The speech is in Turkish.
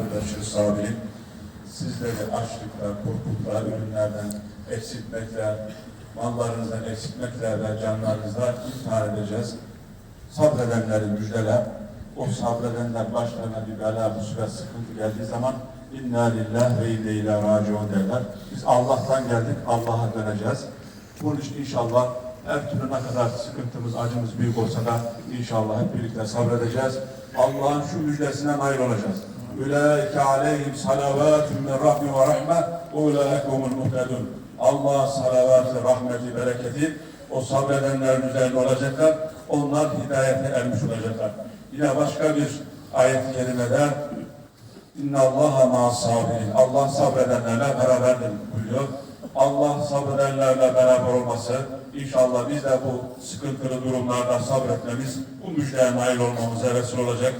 arkadaşı sabirin sizleri açlıkla, korkutla, ürünlerden eksiltmekle, mallarınızdan eksiltmekle ve canlarınızla imtihan edeceğiz. Sabredenleri müjdele, o sabredenler başlarına bir bela, musibet, sıkıntı geldiği zaman inna lillahi ve inne ile raciun derler. Biz Allah'tan geldik, Allah'a döneceğiz. Bunun için inşallah her türlü ne kadar sıkıntımız, acımız büyük olsa da inşallah hep birlikte sabredeceğiz. Allah'ın şu müjdesine nail Ulaike aleyhim salavatun min rahmi ve rahme ve ulaike humul muhtedun. Allah salavatı, rahmeti, bereketi o sabredenlerin üzerinde olacaklar. Onlar hidayete ermiş olacaklar. Yine başka bir ayet-i kerimede İnna Allaha ma sabirin. Allah sabredenlerle beraberdir buyuruyor. Allah sabredenlerle beraber olması inşallah biz de bu sıkıntılı durumlarda sabretmemiz bu müjdeye nail olmamıza vesile olacak.